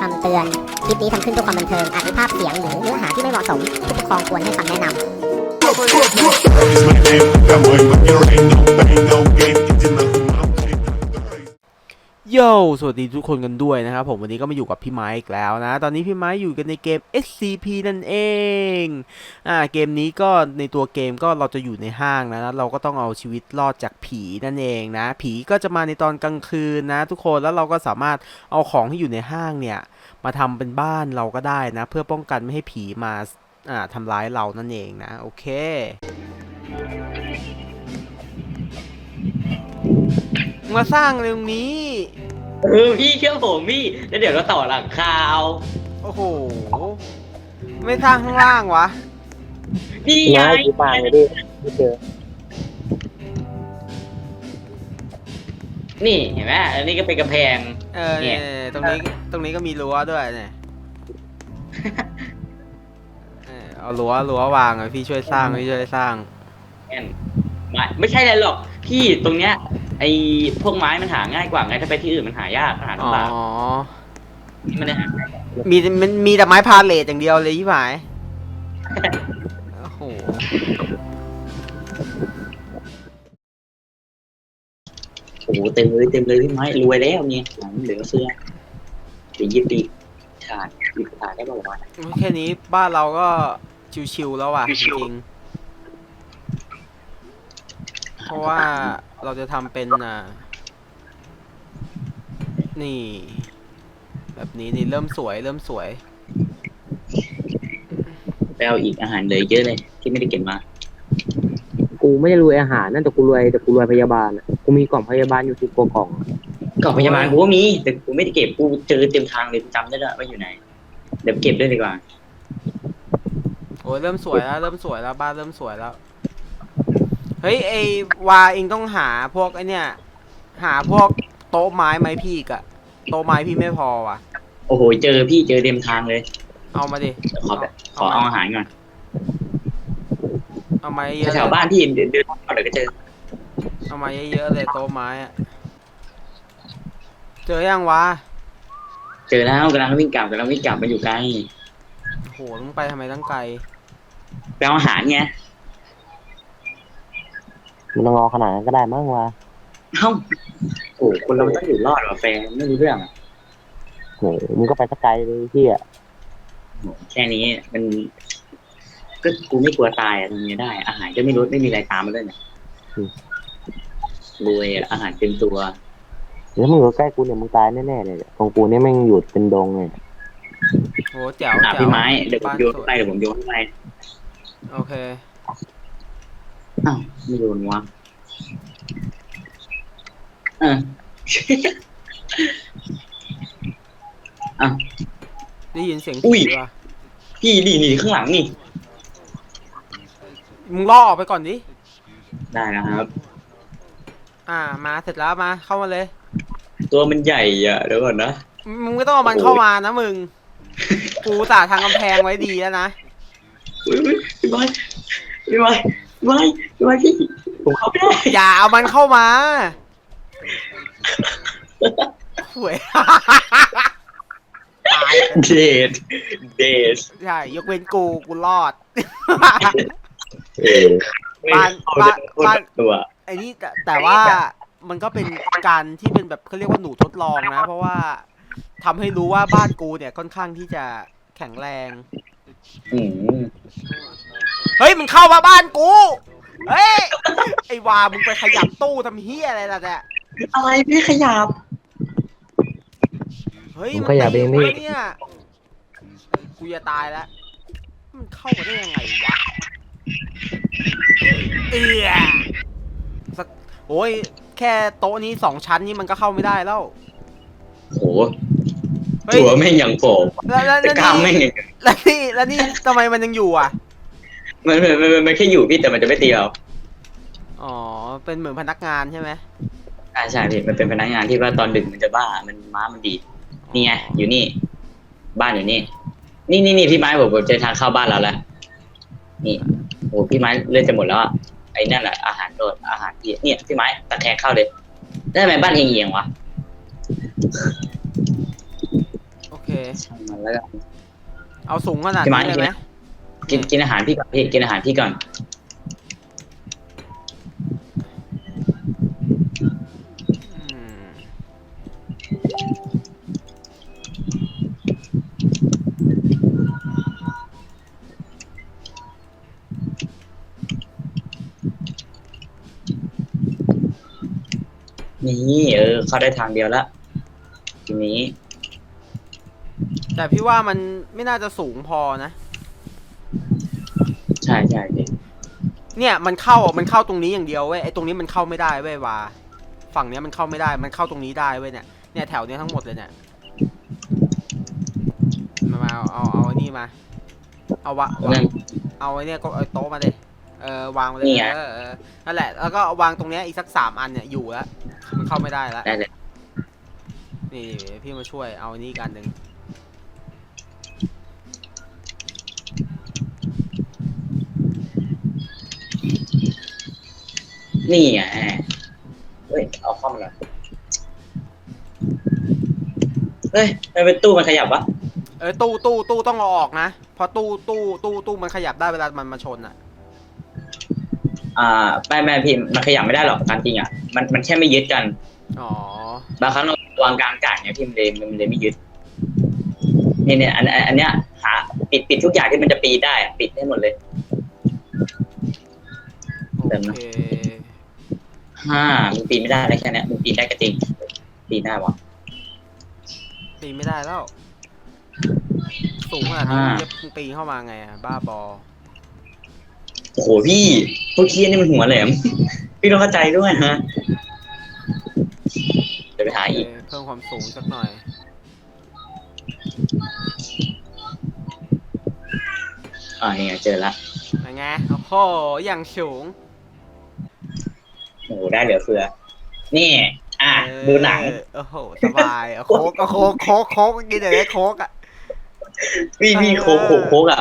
คำเตือน คลิปนี้ทำขึ้นเพื่อความบันเทิง อาจมีภาพเสียงหรือเนื้อหาที่ไม่เหมาะสม ผู้ปกครองควรให้คำแนะนำ It's my name, got money, but there ain't no pain, no gain. It's in the. โยสวัสดีทุกคนกันด้วยนะครับผมวันนี้ก็มาอยู่กับพี่ไม้อีกแล้วนะ ตอนนี้พี่ไม้อยู่กันในเกม SCP นั่นเอง อ่าเกมนี้ก็ในตัวเกมก็เราจะอยู่ในห้างนะ เราก็ต้องเอาชีวิตรอดจากผีนั่นเองนะ ผีก็จะมาในตอนกลางคืนนะ ทุกคนแล้วเราก็สามารถเอาของที่อยู่ในห้างเนี่ย มาทำเป็นบ้านเราก็ได้นะ เพื่อป้องกันไม่ให้ผีมาอ่าทำร้ายเรานั่นเองนะ โอเค มาสร้างเรื่องนี้ เออพี่เชื่อผมพี่แล้วเดี๋ยวก็ต่อหลังคาเอาโอ้โห ไม่สร้างข้างล่างวะ นี่ไงน้อยกูปางเลยดิไม่เจอนี่เห็นไหมอันนี้ก็เป็นกระแพง เออเนี่เนี่ย ยตรงนี้ตรงนี้ก็มีรั้วด้วยเนี่ยเออเอารั้วรั้ววางอะพี่ช่วยสร้างพี่ช่วยสร้าง แอนไม้ไม่ใช่อะไรหรอก พี่ตรงเนี้ย ไอ้พวกไม้มันหาง่ายกว่าไงถ้าไปที่อื่นมันหายากหาอ๋อ ลำบากนี่มันได้หาง่ายมีมันมีแต่ไม้พาเลทอย่างเดียวเลยยี่หมายโอ้โห โอ้โหเต็มเลยเต็มเลยพี่ไม้รวยแล้วเนี่ยหลังเหลือเสื้อเดี๋ยวยิบดีขาดหยิบขาดได้ป่าวะแค่นี้บ้านเราก็ชิวๆแล้วอะจริงๆเพ ราะว่าเราจะทำเป็นอ่านี่ แบบนี้นี่เริ่มสวยเริ่มสวย ไปเอาอีกอาหารเหลยเยอะเลย ที่ไม่ได้เก็บมากูไม่ได้รวยอาหารนั่นแต่กูรวยแต่กูรวยพยาบาลอะกูมีกล่องพยาบาลอยู่สิบกว่ากล่องอะกล่องพยาบาลกูก็มี แต่กูไม่ได้เก็บกูเจอเต็มทางเลยจำได้แล้วว่าอยู่ไหน เดี๋ยวเก็บด้วยดีกว่า โอ้ยเริ่มสวยแล้วเริ่มสวยแล้วบ้านเริ่มสวยแล้ว เฮ้ยไอวาเองต้องหาพวกไอเนี่ยหาพวกโต๊ะไม้ไหมพี่อีกอะโต๊ะไม้พี่ไม่พอว่ะ โอ้โห เจอพี่เจอเต็มทางเลยเอามาดิ เดี๋ยวขอแบบขอเอาอาหารก่อนเอามาเยอะๆแถวเลยบ้านพี่เดินเดินเข้าเดี๋ยวก็เจอ เอามาเยอะๆเลยโต๊ะไม้อะเจอยังวะเจอแล้วกำลังวิ่งกลับกำลังวิ่งกลับมาอยู่ไกลโหต้องไปทำไมตั้งไกล ไปเอาอาหารไง มันต้องรอขนาดนั้นก็ได้มั้งวะเอ้าโอ้โหคนเรามันต้องอยู่รอดว่ะแฟนไม่รู้เรื่องอะโหมึงก็ไปสักไกลเลยที่อะโหแค่นี้มัน ก็กูไม่กลัวตายอะทำไงได้ อาหารก็ไม่รู้ไม่มีอะไรตามมาด้วยเนี่ยรวยอะอาหารเต็มตัว แล้วมึงอยู่ใกล้กูเนี่ยมึงตายแน่ๆเลยของกูเนี่ยแม่งหยุดเป็นดงเลยโหแจ๋วอะแจ๋วพี่ไม้เดี๋ยวผมบ้านโยนสวยไปเดี๋ยวผมโยนไปโอเค อ้าวไม่โยนวะเออได้ยินเสียงอุ้ผีย ว่ะพี่นี่นี่ข้างหลังนี่ มึงล่อออกไปก่อนดิ ได้นะครับ อ่า มาเสร็จแล้วมา เข้ามาเลย ตัวมันใหญ่อะเดี๋ยวก่อนนะ มึงไม่ต้องเอามันเข้ามานะมึง กูสาทางกำแพงไว้ดีแล้วนะ อุ้ยอุ้ยพี่บอยพี่บอย พี่บอยพี่บอยพี่ผมเข้าไม่ได้อย่าเอามันเข้ามาหวยตายเดทเดทใช่ยกเว้นกูกูรอด เออบ้านบ้านบ้าน ตัวไอ้นี่แต่แต่ว่ามันก็เป็นการที่เป็นแบบเขาเรียกว่าหนูทดลองนะ เพราะว่าทำให้รู้ว่าบ้านกูเนี่ยค่อนข้างที่จะแข็งแรง อืม เฮ้ยมึงเข้ามาบ้านกู เฮ้ย ไอ้วามึงไปขยับตู้ทำเฮียอะไรล่ะเนี่ยอะไรพี่ขยับ เฮ้ยมึงมันขยับเองตีนี่กูเนี่ยกูจะตายแล้ว มันเข้ามาได้ยังไงวะ เอือสักโอ้ย แค่โต๊ะนี้สองชั้นนี่มันก็เข้าไม่ได้แล้ว โหเฮ้ย ตัวแม่งอย่างโผล่แล้วแล้วแต่แล้วกล้ามแม่นี่งอย่างแล้วนี่แล้วนี่ทำไมมันยังอยู่อะ มันมันมันมันแค่อยู่พี่แต่มันจะไม่ตีเราอ๋อ เป็นเหมือนพนักงานใช่ไหมอ่าใช่พี่มันเป็นพนักงานที่ว่าตอนดึกมันจะบ้ามันม้ามันดีดนี่ไงอยู่นี่ บ้านอยู่นี่ นี่นี่นี่พี่ไม้ผมผมเจอทางเข้าบ้านเราแล้วนี่โอ้พี่ไม้เลื่อนจะหมดแล้วอะไอ้นั่นแหละอาหารโดดอาหารพี่เนี่ยพี่ไม้ตะแคงเข้าเลยแล้วทำไมบ้านเอียงๆวะโอเค ช่างมันแล้วกัน เอาสูงขนาดพี่ไม้นี้เลยไหม กินกินอาหารพี่ก่อนพี่กินอาหารพี่ก่อน อืมนี่เออเข้าได้ทางเดียวละทีนี้ แต่พี่ว่ามันไม่น่าจะสูงพอนะใช่ใช่พี่เนี่ยมันเข้าอะมันเข้าตรงนี้อย่างเดียวเว้ยไอ้ตรงนี้มันเข้าไม่ได้เว้ยวาฝั่งเนี้ยมันเข้าไม่ได้มันเข้าตรงนี้ได้เว้ยเนี่ยเนี่ยแถวเนี้ยทั้งหมดเลยเนี่ยมามาเอาเอาเอาไอ้นี่มา เอาวะวางนั่นเอาไอ้เนี่ยก็เอาโต๊ะมาเลยเออวางมาเลยนี่ไง เออเออนั่นแหละแล้วก็วางตรงเนี้ยอีกสักสามอันเนี่ยอยู่แล้วมันเข้าไม่ได้แล้ว ได้เลยนี่พี่มาช่วยเอาอันนี้อีกอันหนึ่ง นี่ไงเฮ้ย เอาเข้ามาหน่อยเฮ้ยทำไมเป็นตู้มันขยับวะ เออตู้ตู้ตู้ต้องเอาออกนะเพราะตู้ตู้ตู้ตู้มันขยับได้เวลามันมาชนอะ อ่าไม่ไม่พี่มันขยับไม่ได้หรอกการจริงอะ มันมันแค่ไม่ยึดกัน อ๋อบางครั้งเราวางกลางอากาศเนี่ยพี่มันเลยมันเลยไม่ยึดเนี่ยเนี่ยอันอันอันเนี้ยหาปิดปิดทุกอย่างที่มันจะปีนได้อะปิดให้หมดเลย โอเต็มนะเค ห้ามึงปีนไม่ได้ได้แค่เนี้ยมึงปีนได้ก็จริง ปีนได้วะ ปีนไม่ได้แล้ว สูงขนาดนี้อ่ามึงจะปีนเข้ามาไงอะบ้าบอ โอ้โหพี่พวกเคียนี่มันหัวแหลม พี่ต้องเข้าใจด้วยฮะเดี๋ยวไปหาอีกเออเพิ่มความสูงสักหน่อย อ่านี่ไงเจอละยังไงโอ้โหอย่างสูง โอ้โหได้เหลือเฟือ นี่ อะเออดูหนัง โอ้โห สบายเอาโคกเอาโคกโคกโคกกินแต่ได้โคกอะ พี่พี่เออโคกโคกโคกอะ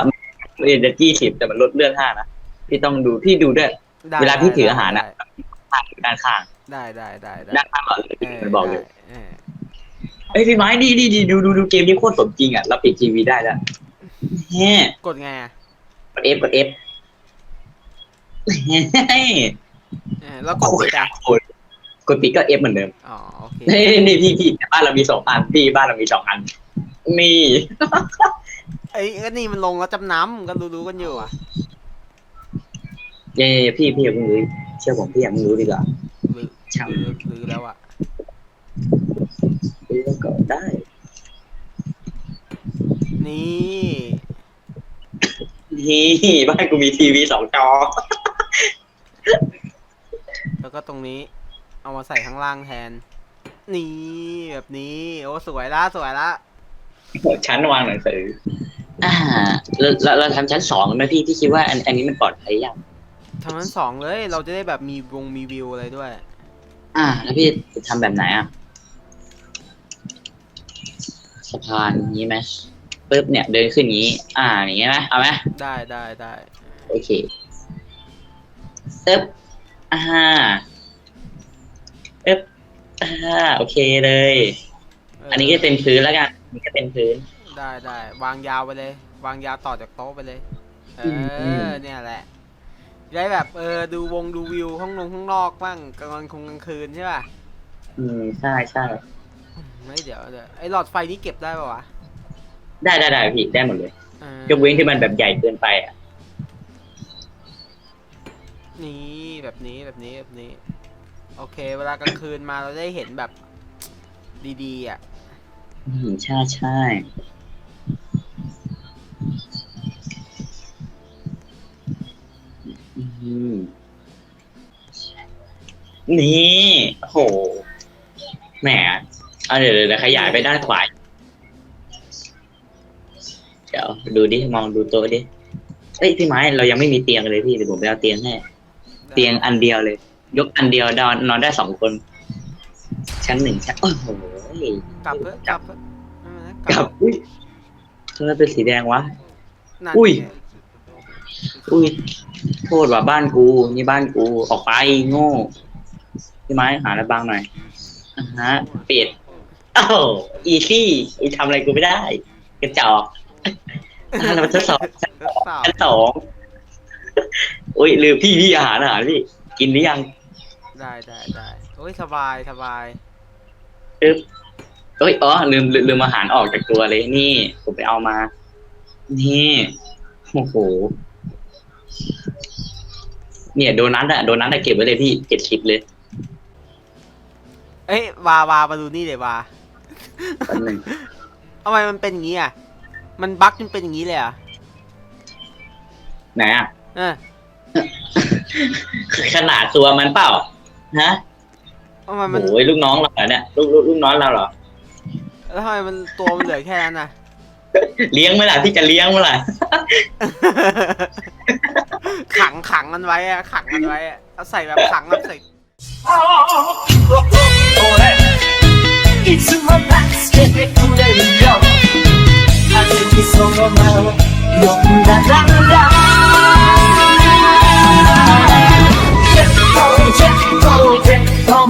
เอ็นเดอร์จี้สิบแต่มันลดเลื่อนห้านะ พี่ต้องดู พี่ดูด้วย ได้เวลาพี่ถือได้อาหารอะข้างด้านข้างได้ได้ได้ได้ด้านข้างก่อนเลยมันบอกเลยเออเอ้ยพี่ไม้ดีดีดีดูดูดูเกมนี้โคตรสมจริงอะเราปิดทีวีได้แล้วแฮ่กดไงอะกด F กด F เฮ้ย เออแล้วกดปิดอะโคตรกดปิดก็ F เหมือนเดิม อ๋อโอเคเฮ้ยนี่พี่พี่แต่บ้านเรามีสองอันพี่บ้านเรามีสองอัน นี่ ไอ้ก็นี่มันลงแล้วจำนำก็รู้ๆกันอยู่อะเย้พี่พี่อย่าเพิ่งรู้เชื่อผมพี่อย่าเพิ่งรู้ดีกว่าหรือช่างหรือหรือแล้วอะรู้ก็ได้นี่ นี่บ้านกูมีทีวีสองจอ แล้วก็ตรงนี้ เอามาใส่ข้างล่างแทน นี่แบบนี้ โอ้สวยละสวยละชั้นวางหนังสือ อ่าเราเราเราทำชั้นสองไหมพี่พี่คิดว่าอันอันนี้มันปลอดภัยยังทำทั้งสองเลย เราจะได้แบบมีวงมีวิวอะไรด้วย อ่า แล้วพี่จะทำแบบไหนอะสะพานนี้ไหมปึ๊บเนี่ยเดินขึ้นอย่างนี้ อ่าอย่างงี้ไหมเอาไหมได้ได้ได้โอเคปึ๊บอ่า ปึ๊บอ่าโอเคเลย อันนี้ก็เป็นพื้นแล้วกันอันนี้ก็เป็นพื้น ได้ได้วางยาวไปเลย วางยาวต่อจากโต๊ะไปเลย เออืมอเนี่ยแหละได้แบบเออดูวงดูวิวข้างนงข้างนอกบ้างกลางวันคงกลางคืนใช่ป่ะอืมใช่ใช่ไม่เดี๋ยวเดี๋ยวไอหลอดไฟนี่เก็บได้ป่าวะได้ได้ได้พี่ได้หมดเลยเออยกเว้นที่มันแบบใหญ่เกินไปอะ นี่แบบนี้แบบนี้แบบนี้ โอเค เวลากลางคืนมาเราได้เห็นแบบดีๆอะ อืมใช่ใช่อืมนี่โหแหมเอาเดี๋ยวเดี๋ยวเดี๋ยวขยายไปด้านขวาเดี๋ยวดูดิมองดูโต๊ะดิเอ้ยพี่ไม้เรายังไม่มีเตียงเลยพี่เดี๋ยวผมไปเอาเตียงให้เตียงอันเดียวเลย ยกอันเดียวนอนนอนได้สองคน ชั้นหนึ่งชั้นโอ้โหกลับเพื่อกลับเพื่อะไม่เป็นไรกลับอุ้ยทำไมเป็นสีแดงวะ นั่นอุ้ย ไงอุ้ยโทษว่าบ้านกูนี่บ้านกูออกไปโง่พี่ไม้หาอะไรบ้างหน่อยอ่าฮะปิดอ้าวอีซี่อีทำอะไรกูไม่ได้ กระจอกอะเราทดสอบทดสอบชั้นสองอุ้ยลืมพี่พี่อาหารอาหารพี่กินหรือยัง ได้ได้ได้โอ้ยสบายสบายปึ๊บเอ้ยอ๋อลืมลืมลืมอาหารออกจากตัวเลยนี่ ผมไปเอามา นี่โอ้โหเนี่ยโดนัทอะโดนัทอะเก็บไว้เลยพี่เจ็ดสิบเลยเอ้ยวาวามาดูนี่เลยวาแป๊บหนึงทำไมมันเป็นอย่างนี้อะมันบั๊กจนเป็นอย่างนี้เลยเหรอะไหนอะ เออ ขนาดตัวมันเปล่า ฮะทำไมมันโอ้ยลูกน้องเราเนี่ยลูกลูกลูกน้องเราเหรอ แล้วทำไมมันตัวมันเหลือแค่นั้นอะ เลี้ยงไหมล่ะที่จะเลี้ยงไหมล่ะ ขังขังมันไว้อะขังมันไว้อะเอาใส่แบบขังแบบใส่ It's in my past, can't make you let it go. I think it's Check, roll, check, roll.